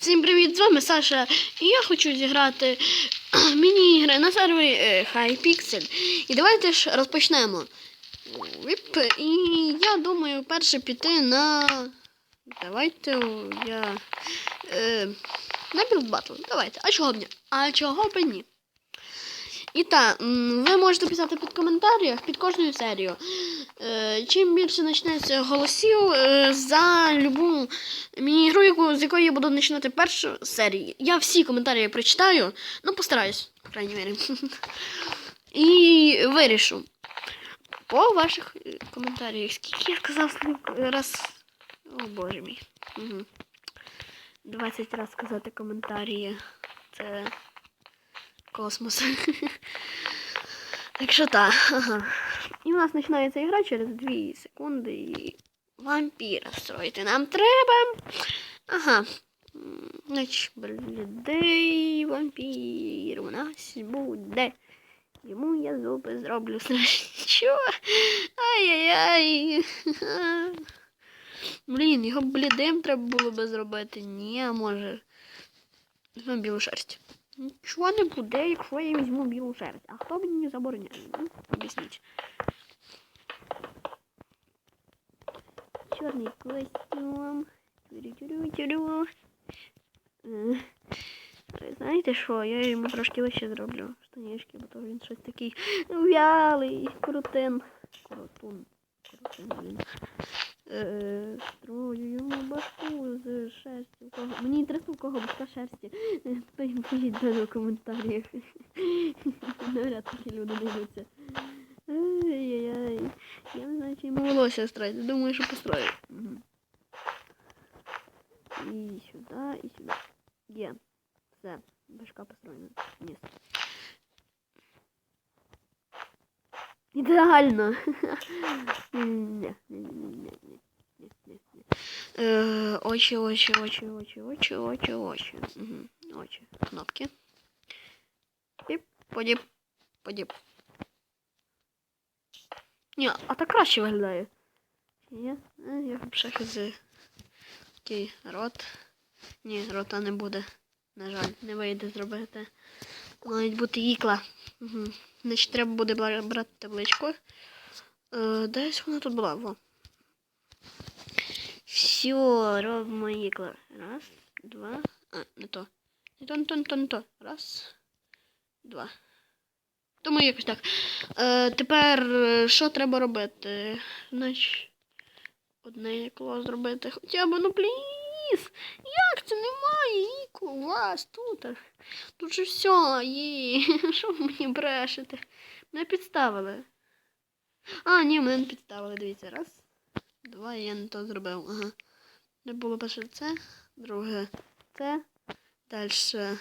Всім привіт, з вами Саша. І я хочу зіграти міні-ігри на сервері е, Hypixel. І давайте ж розпочнемо. Віп. І я думаю перше піти на. Давайте я. Е, на Build Battle. Давайте. А чого б ні? А чого б ні? І так, ви можете писати під коментарях під кожною серією. Е, чим більше почнеться голосів е, за любу міні-ігру, яку, з якої я буду починати першу серію. Я всі коментарі прочитаю, ну постараюсь, по крайній мірі. І вирішу. По ваших е, коментарях. Скільки я сказав раз. О боже мій. Угу. 20 разів сказати коментарі. Це космос. Так що так. Ага. І у нас починається ігра через 2 секунди і вампіра строїти нам треба. Ага. Значить, блідий вампір у нас буде. Йому я зуби зроблю страшні. Що? Ай-яй-яй. Блін, його блідим треба було би зробити. Ні, а може. Візьмемо білу шерсть. Нічого не буде, якщо я візьму білу шерсть. А хто мені забороняє? Ну, об'ясніть. Чорний костюм. Е, Знаєте що, я йому трошки лише зроблю штанішки, бо то він щось такий вялий, крутин. Крутун. Крутин, блін. Е, Строю йому башку з шерсті. Мені інтересно, у кого башка шерсті. Пишіть в коментарях. Навряд такі люди дивляться. Ай-яй-яй. Я не знаю, чи йому волосся строїти. Думаю, що построю. Угу. І сюди, і сюди. Є. Все. Башка построєна. Ні. Ідеально. Ні, ні, ні, ні, ні, ні, ні, ні. Е, Очі, очі, очі, очі, очі, очі, очі. Угу. Очі. Кнопки. Піп, подіп, подіп. Ні, а так краще виглядає. Ні, Е, я ще з Окей, рот. Ні, рота не буде. На жаль, не вийде зробити. Мають бути ікла. Угу. Значить, треба буде брати табличку. Е, десь вона тут була. Во. Все, робимо ікла. Раз, два. А, не то. Не то, не то, не то, не то. Раз, два. Тому якось так. Е, тепер е, що треба робити? Значить, одне ікло зробити. Хоча б, ну пліс. Як це немає ікл у вас тут? Тут же все є. Що ви мені брешете? Мене підставили. А, ні, мене не підставили. Дивіться. Раз, два, я не то зробив. Ага. Не було перше це, друге це. Дальше.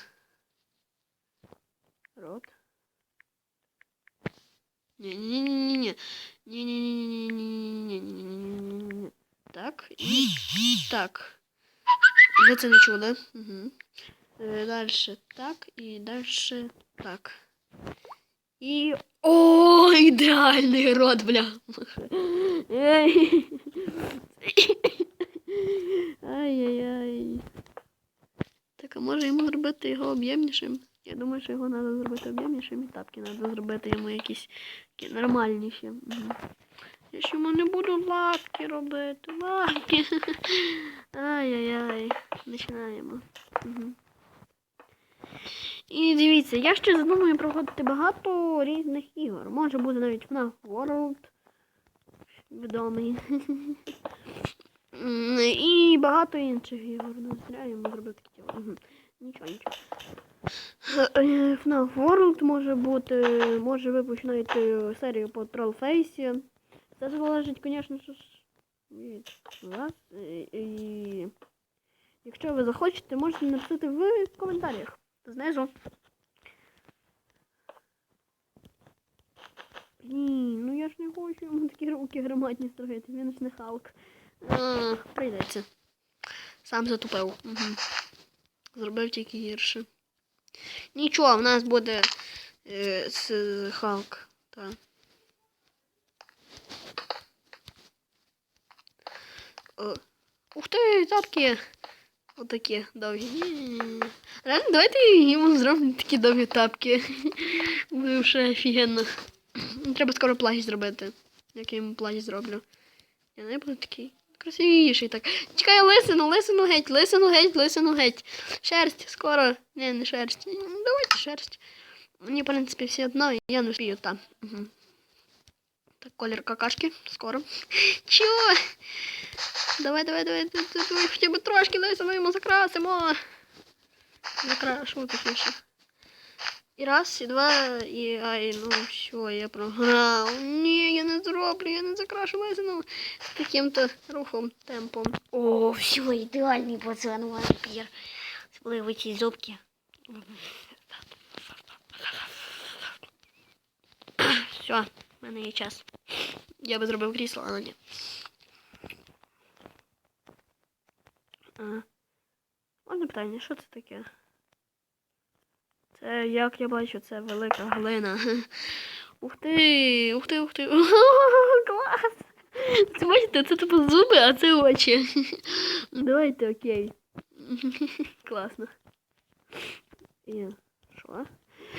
Рот. Ні-ні-ні-ні-ні. Ні-ні-ні-ні-ні-ні-ні-ні-ні-ні-ні. Так, і так. Ви це не чули? Угу. Дальше так і дальше так. І. О, ідеальний рот, бля. Ай-яй-яй. Так, а може йому зробити його об'ємнішим? Я думаю, що його треба об'ємнішим і тапки треба зробити йому якісь нормальніші. Я йому не буду лапки робити. Лапки. Ай-яй-яй. Починаємо. І дивіться, я ще задумаю проходити багато різних ігор. Може бути навіть FNAF World. Відомий. І багато інших ігор. Ну, зря йому зробити такі. Нічого, нічого. Е, FNAF World може бути, може ви починаєте серію по Trollface. Це залежить, звісно, ж від вас. І, якщо ви захочете, можете написати в коментарях. Знизу. Блін, ну я ж не хочу йому такі руки громадні строїти, він ж не Халк. Прийдеться. Сам затупив. Угу. Зробив тільки гірше. Нічого, в нас буде е, з Халк. Так. Ух ти, тапки! Отакі довгі. Реально, давайте йому зробимо такі довгі тапки. Буде вже офігенно. Треба скоро плащ зробити. Як я йому плащ зроблю. Я не буду такий красивіший так. Чекай, лисину, лисину геть, лисину геть, лисину геть. Шерсть, скоро. Не, не шерсть. Давайте шерсть. Мені, в принципі, все одно, я не встигаю там. Угу. Так, колір какашки, скоро. Чого? Давай, давай, давай, давай, давай, хоча б трошки лисину йому закрасимо. Закрашу точніше. І раз, і два, і ай, ну все, я програв. Ні, я не зроблю, я не закрашу лисину з таким-то рухом, темпом. О, все, ідеальний пацан вампір. Особливо ці зубки. Все, в мене є час. Я би зробив крісло, але ні. А, Можна питання, що це таке? Це, як я бачу, це велика глина. Ух ти! Ух ти, ух ти! Клас! Це бачите, це типу зуби, а це очі. Давайте, окей. Класно. І що?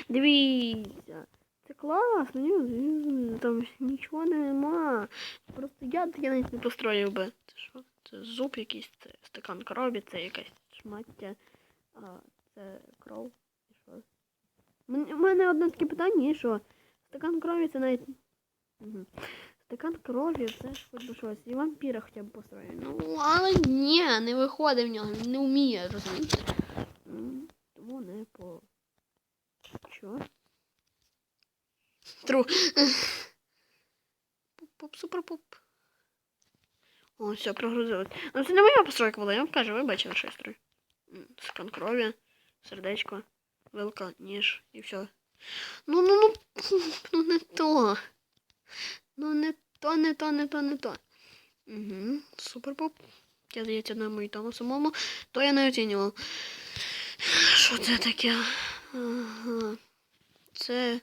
Дивіться. Це класно, ні, там нічого нема. Просто я таке навіть не построїв би. Це що? Це зуб якийсь, це стакан крові, це якась шмаття, а це кров. У мене одне таке питання, і що? Стакан крові це навіть. Угу. Стакан крові це ж хоч би щось. І вампіра хоча б построю. Ну, але ні, не виходить в нього, не вміє, розумієте? Тому не по. Що? Тру. Пуп-пуп, супер-пуп. О, все, прогрузилось. Ну, це не моя постройка була, я вам кажу, ви бачили, що я строю. Стакан крові, сердечко, вилка, ніж і все. Ну, ну, ну, ну не то. Ну не то, не то, не то, не то. Угу, супер-пуп. Я, здається, на моїй тому самому, то я не оцінював. Що це таке? Ага. Це.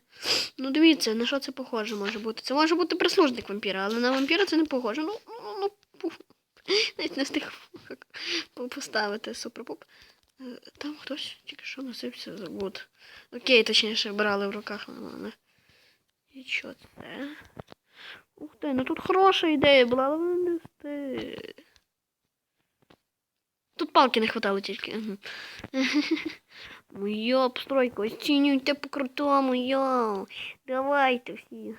Ну дивіться, на що це похоже може бути. Це може бути прислужник вампіра, але на вампіра це не похоже. Ну, ну, ну навіть не встиг поставити супер-пуп. Там хтось тільки що носився за гуд. Окей, точніше, брали в руках мене. І що це? Ух ти, ну тут хороша ідея була, але не встиг. Тут палки не хватало тільки. Моя постройка, оцінюйте по-крутому, йоу. Давайте всі.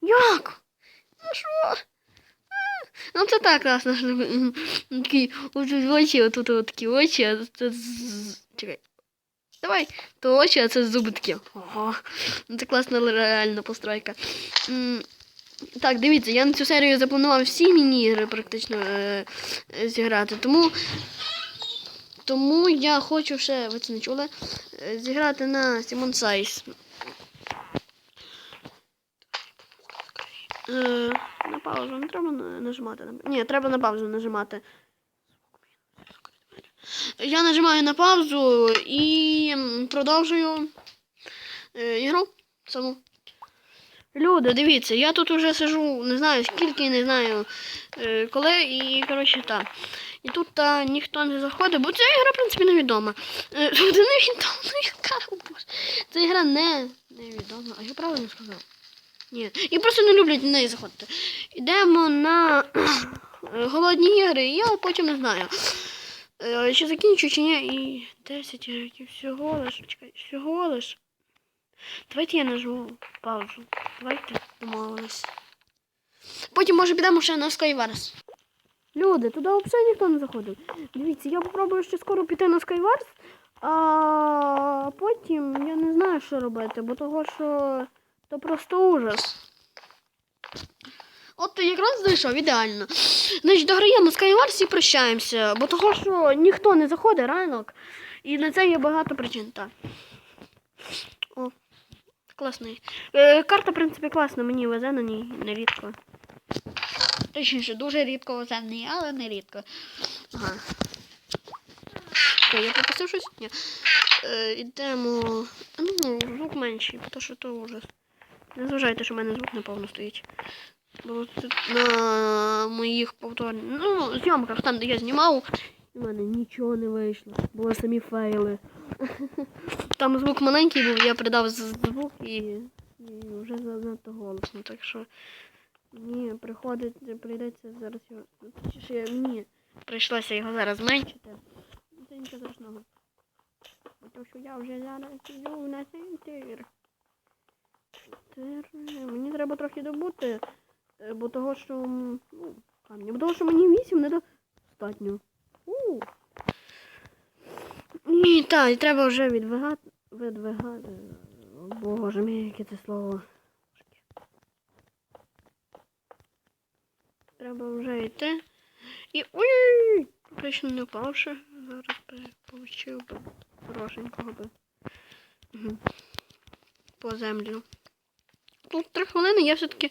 Як? Ну що? Ну це так класно, що такі очі, отут от такі очі, а це. Чекай. Давай, то очі, а це зуби такі. Ого. Ну це класна реальна постройка. Так, дивіться, я на цю серію запланував всі міні-ігри практично е, е, зіграти, тому тому я хочу ще, ви це не чули, е, зіграти на. Е, на паузу не треба нажимати. на- Ні, треба на паузу нажимати. Я нажимаю на паузу і продовжую е, ігру саму. Люди, дивіться, я тут уже сижу, не знаю скільки, не знаю е, коли, і коротше так. І тут та, ніхто не заходить, бо ця ігра, в принципі, невідома. Е, Це невідома, ну яка. Ця ігра не невідома. А я правильно сказав? Ні. І просто не люблять в неї заходити. Йдемо на е, голодні ігри, я потім не знаю. е, Чи закінчу, чи ні. І 10 років всього лиш. Чекай, всього лиш. Давайте я нажму паузу. Давайте домовились. Потім, може, підемо ще на Skywars. Люди, туди взагалі ніхто не заходив. Дивіться, я попробую ще скоро піти на Skywars, а потім я не знаю, що робити, бо того, що то просто ужас. От якраз зайшов, ідеально. Значить, дограємо Skywars і прощаємося, бо того, що ніхто не заходить ранок, і на це є багато причин. Так. О, класний. Е, карта, в принципі, класна, мені везе на ній нерідко. Точніше, дуже рідко везе в ній, але не рідко. Ага. Окей, я пропустив щось? Ні. Е, ідемо. Ну, звук менший, тому що то ужас. Не зважайте, що в мене звук напевно стоїть. Бо тут на моїх повтор... Ну, зйомках там, де я знімав, і в мене нічого не вийшло. Були самі фейли. Там звук маленький був, я придав звук і, і вже занадто голосно. Так що мені приходить, прийдеться зараз його. Ну, точніше, мені прийшлося його зараз зменшити. Це нічого страшного. Тому що я вже зараз йду на цей. 4. Мені треба трохи добути, е, бо того, що... Ну, каміння. Бо того, що мені вісім не достатньо. У. І так, і треба вже відвигати. Видвигати. О, Боже мій, яке це слово. Треба вже йти. І... Ой! Точно не впавши. Зараз би получив би хорошенького би. Угу. По землю. Тут 3 хвилини, я все-таки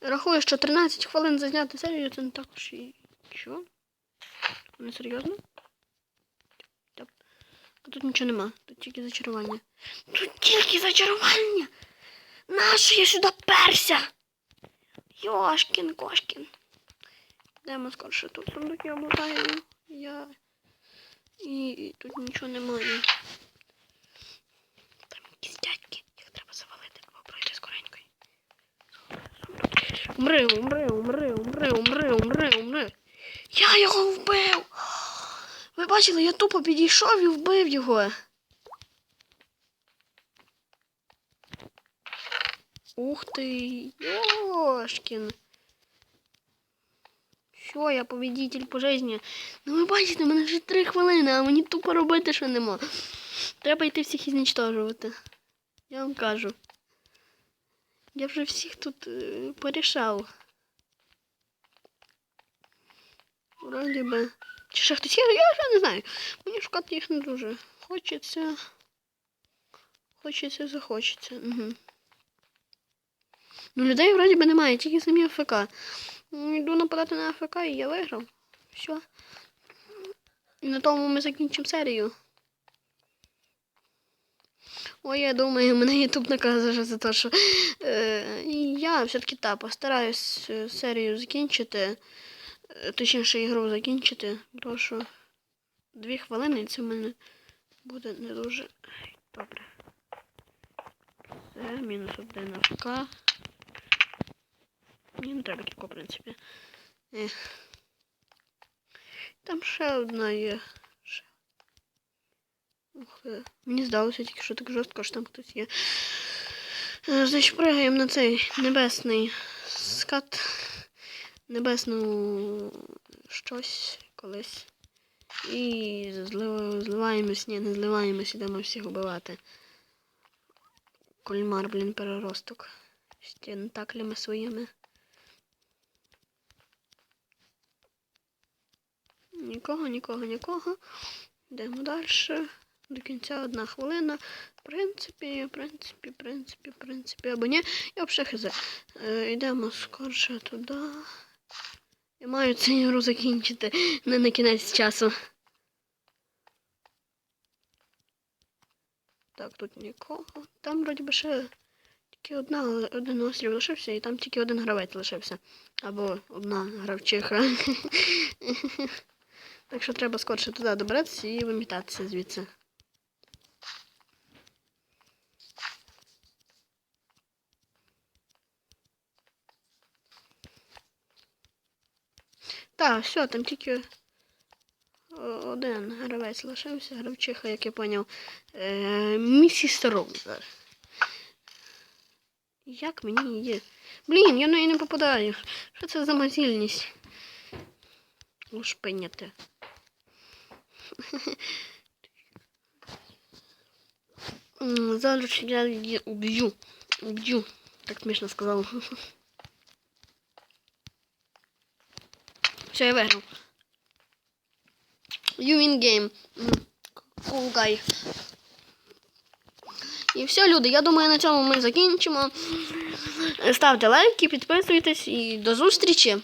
рахую, що 13 хвилин зазняти серію, це не також і. Що? Не серйозно? А тут нічого нема, тут тільки зачарування. Тут тільки зачарування! Нащо я сюди перся? Йошкін, кошкін. Йдемо скорше тут сундуки облутаємо. Я. І тут нічого немає. Там якісь дядьки, їх треба завалити або пройти скоренько. Умри, умри, умри, умри, умри, умри, умри. Я його вбив. Ви бачили, я тупо підійшов і вбив його. Ух ти, Йошкін. Що, я победитель по житті. Ну ви бачите, мене вже три хвилини, а мені тупо робити що нема. Треба йти всіх і ізничтожувати. Я вам кажу. Я вже всіх тут е, порішав. Вроді би. Чи ще хтось є? Я вже не знаю. Мені шукати їх не дуже. Хочеться. Хочеться, захочеться. Угу. Ну, людей вроді би немає, тільки самі АФК. Йду нападати на АФК і я виграв. Все. І на тому ми закінчимо серію. Ой, я думаю, мене Ютуб наказує за те, що е, я все-таки та постараюсь е, серію закінчити. Е, Точніше, ігру закінчити, тому що дві хвилини і це в мене буде не дуже добре. Це мінус один АФК. Мені не треба кілько, в принципі. Ех. Там ще одна є. Ух, мені здалося тільки, що так жорстко, що там хтось є. Е, Значить, пригаємо на цей небесний скат. Небесну щось колись. І зливаємось, ні, не зливаємось, ідемо всіх убивати. Кольмар, блін, переросток. З тентаклями своїми. Нікого, нікого, нікого. Йдемо далі. До кінця одна хвилина. В принципі, в принципі, в принципі, в принципі, або ні. Я взагалі хз. Е, йдемо скорше туди. Я маю цю ігру закінчити не на кінець часу. Так, тут нікого. Там вроді би ще тільки одна, один острів лишився, і там тільки один гравець лишився. Або одна гравчиха. Так що треба скорше туди добратися і вимітатися звідси. Так, все, там тільки один гравець лишився, гравчиха, як я поняв. Е, місіс. Як мені її? Блін, я на неї не попадаю. Що це за мазільність? Лушпиняти. М, Зараз я її уб'ю. Уб'ю. Так смішно сказав. Все, я виграв. You win game. Cool guy. І все, люди, я думаю, на цьому ми закінчимо. Ставте лайки, підписуйтесь і до зустрічі.